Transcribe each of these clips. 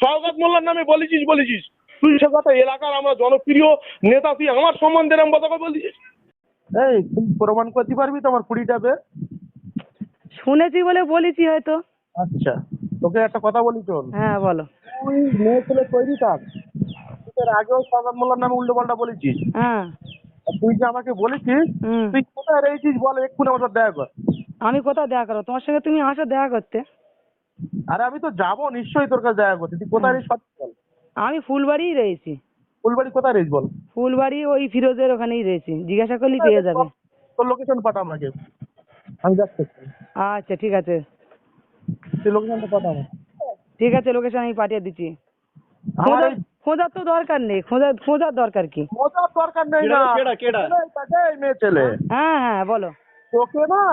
সওগাত মোল্লার নামে বলেছিস বলেছিস। তুই সে কথা এলাকার আমরা জনপ্রিয় নেতা তুই আমার সম্বন্ধে এরকম কথা বলছিস? এই তুই প্রমাণ করতে পারবি তো আমার কুড়িটা বে? শুনেছি বলে বলেছি হয়তো। আচ্ছা তোকে একটা কথা বলি চল হ্যাঁ বলো। তুই মেয়ে ছেলে তৈরি থাক। তুই আগেও সওগাত মোল্লার নামে উল্টো পাল্টা বলেছিস। হ্যাঁ। আর তুই যে আমাকে বলেছিস তুই কোথায় রয়েছিস বল এক্ষুনি আমার সাথে দেখা কর। আমি কোথায় দেখা করো তোমার সঙ্গে তুমি আসো দেখা করতে। আরে আমি তো যাব নিশ্চয়ই তোর কাছে দেখা করতে। তুই কোথায় রয়েছিস সত্যি বল। আমি ফুলবাড়িই রয়েছি। ফুলবাড়ি কোথায় রয়েছিস বল? ফুলবাড়ি ওই ফিরোজের ওখানেই রয়েছি। জিজ্ঞাসা করলেই পেয়ে যাবে। তোর লোকেশন পাঠা আমাকে। আমি যাচ্ছি। আচ্ছা ঠিক আছে। তুই লোকেশনটা পাঠা আমাকে। ঠিক আছে লোকেশন আমি পাঠিয়ে দিচ্ছি। আমার খোঁজার তো দরকার নেই। খোঁজার খোঁজার দরকার কি? মজার দরকার নেই না। কেডা, কেডা? মেয়ে ছেলে। হ্যাঁ হ্যাঁ বলো। তোকে না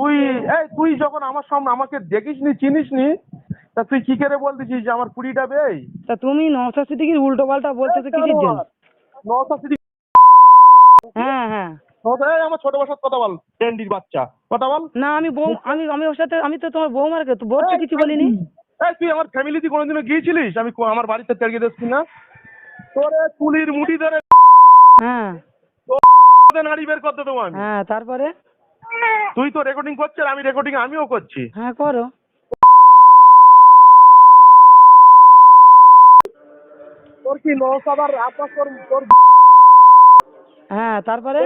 তুই এই তুই যখন আমার সামনে আমাকে দেখিস নি চিনিস নি তা তুই কি করে বলতেছিস যে আমার কুড়িটা বেই? তা তুমি নওশাদ সিদ্দিকির উল্টো পাল্টা বলতেছো কিসের জন্য? হ্যাঁ হ্যাঁ। আমার ছোট বাসার কথা বল টেন্ডির বাচ্চা। কথা বল। না আমি বউ আমি আমি ওর সাথে আমি তো তোমার কিছু বলিনি। এই তুই আমার ফ্যামিলিতে কোনোদিনও গিয়েছিলিস? আমি আমার বাড়িতে তেড়কে দেখছি না। তোরে মুঠি ধরে হ্যাঁ। নাড়ি বের করতে আমি। হ্যাঁ তারপরে? তুই তো রেকর্ডিং করছিস আমি রেকর্ডিং আমিও করছি। হ্যাঁ করো। তোর কি নৌসাদার আব্বাস তোর তোর হ্যাঁ তারপরে?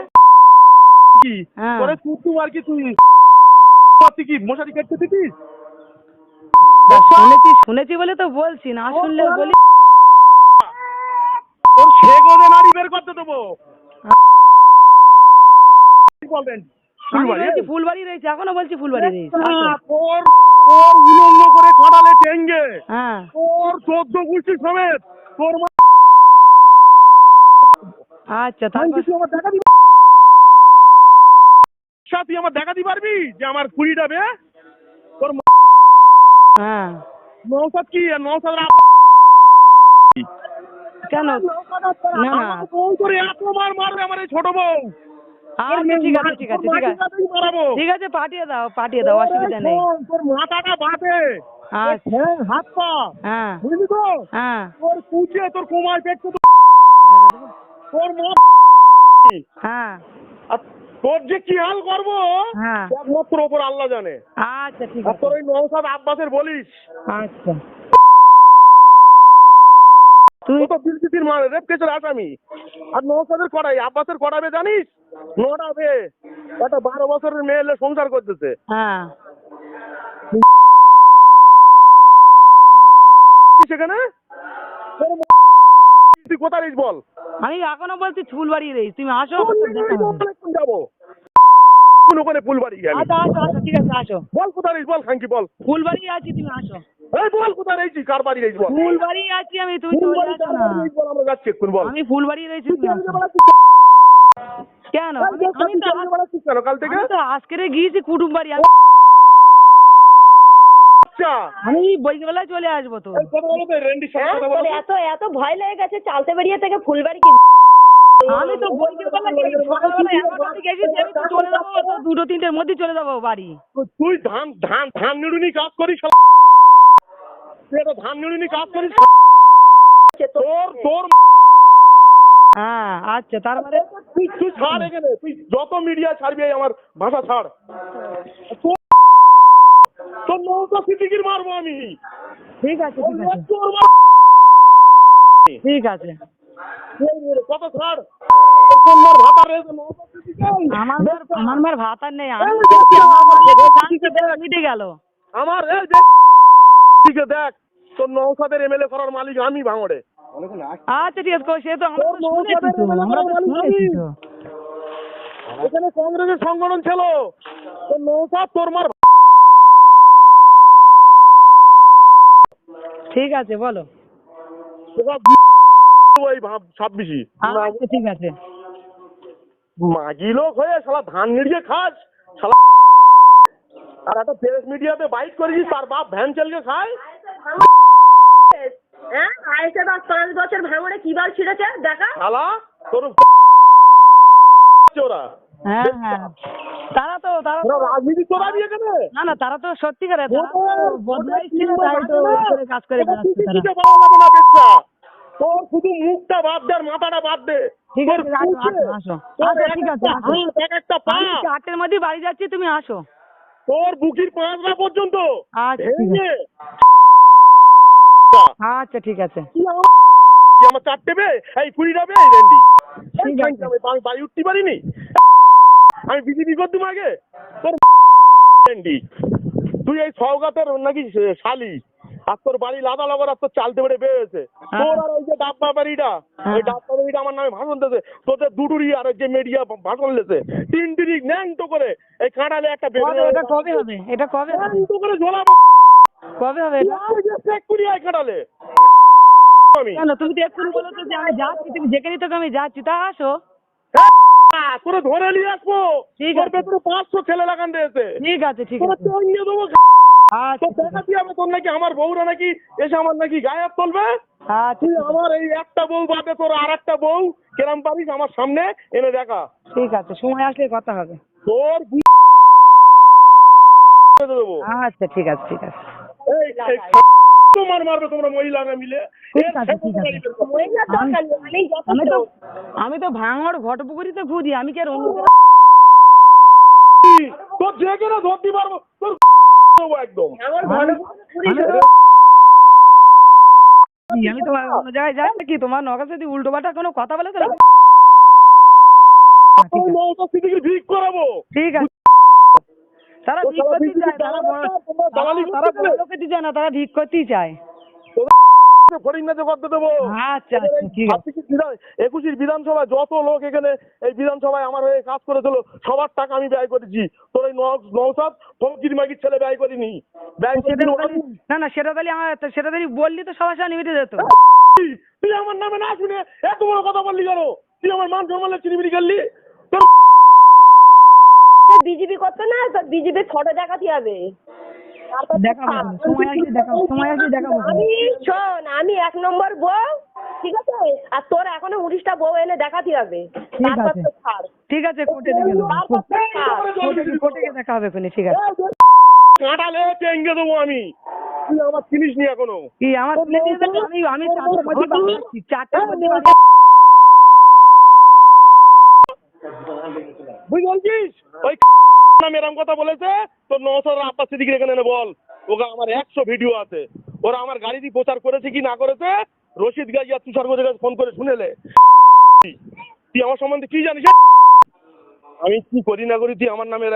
কি? হ্যাঁ। তোরে তুই আর কি তুই তুই কি মশারি কাটতে দিতিস? তা শুনেছি শুনেছি বলে তো বলছি না শুনলে বলি তোর সেগোদে নাড়ি বের করতে দেবো। কি বলবেন? ফুলবাড়ি, রয়েছি ফুলবাড়ি রয়েছি এখনও বলছি ফুলবাড়ি রয়েছি। তোর তোর উলঙ্গ করে কাটালে টেঙ্গে হ্যাঁ। তোর চোদ্দ গুষ্টি সমেত তোর মা আচ্ছা তুই আমার দেখা দিবি? আচ্ছা, তুই আমার দেখা দিতে পারবি যে আমার কুড়িটা বে? তোর হ্যাঁ। নৌসাদ কি? নৌসাদ কেন? না। না বউ করে এত মার মারবে আমার এই ছোট বউ। আচ্ছা ঠিক আছে ঠিক আছে ঠিক আছে। ঠিক আছে পাঠিয়ে দাও পাঠিয়ে দাও অসুবিধা নেই। তোর মাথাটা বাঁধে। আচ্ছা। হাত পা। হ্যাঁ। বুঝলি তো? হ্যাঁ। তোর কুচিয়ে তোর পেট তো তোর মা হ্যাঁ। তোর যে কি হাল করব হ্যাঁ। একমাত্র ওপর আল্লাহ জানে। আচ্ছা ঠিক আছে। তোর ওই নৌসাদ আব্বাসের বলিস। আচ্ছা। তো রেপ কেসের আসামি আর নৌসাদের কড়াই আব্বাসের কড়াবে জানিস? নটা বে। একটা বারো বছরের মেয়ে এলে সংসার করতেছে। হ্যাঁ। সেখানে? তুই কোথায় রইস বল? আমি এখনও বলছি ফুলবাড়ি রয়েছি তুমি আসো। যাব। ওখানে ফুলবাড়ি আচ্ছা আসো আসো ঠিক আছে আসো। বল কোথায় রইস বল খাঙ্কি বল। ফুলবাড়ি আছি তুমি আসো। এই বল কোথায় রয়েছি কার বাড়ি রইস বল? ফুলবাড়ি আছি আমি তুমি চলে ফুলবাড়ি না। বাড়ি রইস বল আমরা যাচ্ছি এক্ষুনি বল। আমি ফুলবাড়ি রয়েছি কেন আসো। বেড়াচ্ছিস? কেন? এই আমি তো কেন? কাল থেকে? তো আজকেরে গিয়েছি কুটুম বাড়ি আচ্ছা। আমি চলে আসব তো। হ্যাঁ। এত এত ভয় লেগে গেছে চালতে বেরিয়ে থেকে ফুলবাড়ি কি আমি তো দুটো তিনটের মধ্যে চলে যাব বাড়ি। তুই ধান ধান ধান নিড়ুনি কাজ করিস তুই একটা ধান নিড়ুনি কাজ করিস? তোর তোর হ্যাঁ আচ্ছা তারপরে তুই তুই ছাড় এখানে তুই যত মিডিয়া ছাড়বি আমার ভাষা ছাড়। তোর তোর নৌকা সিদ্দিকির মারবো আমি। ঠিক আছে ঠিক আছে। ঠিক আছে। কত ছাড়? তোর কোন মার ভাতা রয়েছে নৌকা সিদ্দিকি? আমার আমার মার ভাত নেই। আমি দেখ, তো নৌসাদের এমএলএ করার মালিক আমি ভাঙড়ে আচ্ছা ঠিক আছে সে তো এখানে কংগ্রেসের সংগঠন ছিল। নৌসাদ তোর মার ঠিক আছে বলো। ওই ছাব্বিশি আচ্ছা ঠিক আছে। মাগি লোক হয়ে শালা ধান নিড়িয়ে খাস শালা আর একটা প্রেস মিডিয়াতে বাইক করেছিস তার বাপ ভ্যান চালিয়ে খায়। হ্যাঁ দশ পাঁচ বছর ভাঙড়ে কি বাল ছিঁড়েছে? দেখা। শালা তোর ওরা। হ্যাঁ হ্যাঁ। তারা তো তারা ওরা রাজনীতি করাবি এখানে না না তারা তো সত্যিকারে তারা বদমাইশ ছিল তাই তো তিনটে এই করে কাজ করে বেড়াচ্ছে তারা। দিতে পারব না কোনো পেশা। তোর শুধু মুখটা বাদ দে আর মাথাটা বাদ দে। ঠিক আছে আসো মুখে, আসো আসো। তোর আচ্ছা ঠিক আছে একটা পা। মধ্যে বাড়ি যাচ্ছি তুমি আসো। তোর বুকির পাঁচটা পর্যন্ত। আচ্ছা, আচ্ছা ঠিক আছে। আমার চারটে বে এই কুড়িটা বে এই ঠিক আছে। আমি বাড়ি উঠতে পারিনি। আমি বিজেপি করতুম আগে। তোর রেন্ডি। তুই এই সওগাতের নাকি শালি। আর তোর বাড়ি লাদা লগর আর তোর চালতে বেড়ে বেড়েছে। তোর আর ওই যে ডাব্বা বাড়িটা। ওই ডাব্বা বাড়িটা আমার নামে ভাষণ দিতেছে তোদের দুটুরি আর যে মিডিয়া ভাষণ লেছে তিন তিরি ন্যাংটো করে। এই কাঁটালে একটা কবে এটা কবে হবে? এটা কবে ন্যাংটো করে ঝোলাবো। কবে হবে এটা? আয় কাঁটালে কেন তুমি তো এক্ষুনি বলেছ যে আমি যাচ্ছি তুমি যেখানেই তোকে আমি যাচ্ছি তা আসো। তোরে ধরে নিয়ে আসব। ঠিক আছে। ভেতরে পাঁচশো ছেলে লাগান দিয়েছে। ঠিক আছে ঠিক আছে। টঙ্গিয়ে দেবো। আচ্ছা তো তোর নাকি আমার বউরা নাকি এসে আমার নাকি গায়ে তুলবে। আচ্ছা তুই আমার এই একটা বউ বাদে তোর আর একটা বউ কেরাম পারিস আমার সামনে এনে দেখা। ঠিক আছে সময় আসলে কথা হবে। তোর দেবো আচ্ছা ঠিক আছে ঠিক আছে। তোমার মারবে তোমরা মহিলারা মিলে। আমি তো আমি তো ভাঙড় ঘটপুকুরিতে ঘুরি আমি কি আর অন্য তোর যে কেনা ধরতে পারব তোর একদম। আমি তো- কি, আমি তো অন্য জায়গায় যাই নাকি? তোমার নগর সাথে উল্টো পাল্টা কোনো কথা বলে তো তোর নৌকা সিটিকে ভিক করাবো। ঠিক আছে তারা ও ভিক সারা করতে পৃথিবী চায় তারা বড় তোমরা দালালি তারা চায় না তারা ভিক করতেই চায়। করতে দেবো। আচ্ছা আচ্ছা একুশের বিধানসভায় যত লোক এখানে এই বিধানসভায় আমার হয়ে কাজ করেছিল সবার টাকা আমি ব্যয় করেছি। তোর এই নৌসাদ ফকির মাগির ছেলে ব্যয় করিনি। না না সেটা তাহলে আমার সেটা তাহলে বললি তো সবার সামনে মিটে যেত। তুই আমার নামে না শুনে এত বড় কথা বললি কেন? তুই আমার মান সম্মানের চিনিমিনি করলি তোর বিজেপি করতে না তো বিজেপি ফটো দেখাতে হবে। দেখাবো আমি, সময় আসলে দেখাবো সময় আসলে দেখাবো আমি শোন আমি এক নম্বর বউ ঠিক আছে? আর তোর এখনও উনিশটা বউ এনে দেখাতে হবে। ঠিক আছে। ঠিক আছে কোর্টে দেখে নেব। তারপর তো ছাড়। কোর্টে কোর্টে গিয়ে দেখা হবে ঠিক আছে। কাঁটালে টেঙ্গে দেবো আমি। তুই আমার চিনিস নি এখনও? কি আমার আমি আমি বুঝতে পারছিস ওই নাম এরম কথা বলেছে? নশোর আব্বাস সিদ্দিকির এখানে এনে বল। ওকে আমার একশো ভিডিও আছে। ওরা আমার গাড়ি দিয়ে প্রচার করেছে কি না করেছে? রশিদ গাজী আর তুষার গোজের কাছে ফোন করে শুনেলে। তুই আমার সম্বন্ধে কি জানিস? আমি কি করি না করি তুই আমার নামে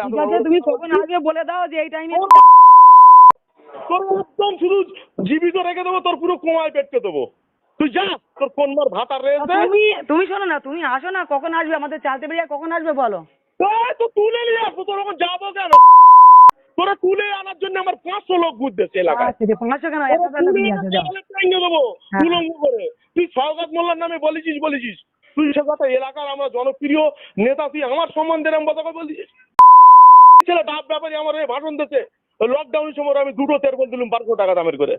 তুমি কখন আসবে বলে দাও যে এই টাইমে তোর একদম শুধু জীবিত রেখে দেবো তোর পুরো কোমায় পেটকে দেবো। তুই যা তোর কোন মার ভাতার রয়েছে? তুমি তুমি শোনো না তুমি আসো না কখন আসবে আমাদের চালতে বেরিয়ে কখন আসবে বলো? তো তুলে নিয়ে আসব। তোর ওখানে যাব কেন? তোরা তুলে আনার জন্য আমার পাঁচশো লোক ঘুরতেছে এলাকায়। আচ্ছা পাঁচশো কেন দেবো হ্যাঁ। উলঙ্গ করে। তুই সৌগত মোল্লার নামে বলেছিস বলেছিস। তুই সে কথা এলাকার আমরা জনপ্রিয় নেতা তুই আমার সম্বন্ধে এরম কথা বলছিস? ছেলে ডাব ব্যাপারে আমার ভাষণ দিচ্ছে লকডাউনের সময় আমি দুটো তেরপল দিলাম বারোশো টাকা দামের করে।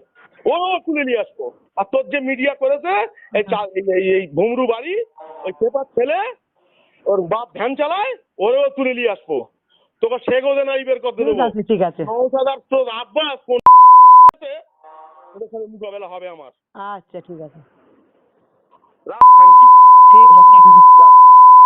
ও তুলে নিয়ে আসব। আর তোর যে মিডিয়া করেছে এই- এই ভুমরু বাড়ি ওই পেপার ছেলে ওর বাপ ভ্যান চালায় ওরেও তুলে নিয়ে আসব। তোকে সে গোদে নাই বের করতে ঠিক দেবো। ঠিক আছে। সংসাদার তোর আব্বাস কোন ওদের সাথে মোকাবেলা হবে আমার। আচ্ছা ঠিক আছে। রাখ থ্যাংক ইউ। ঠিক আছে।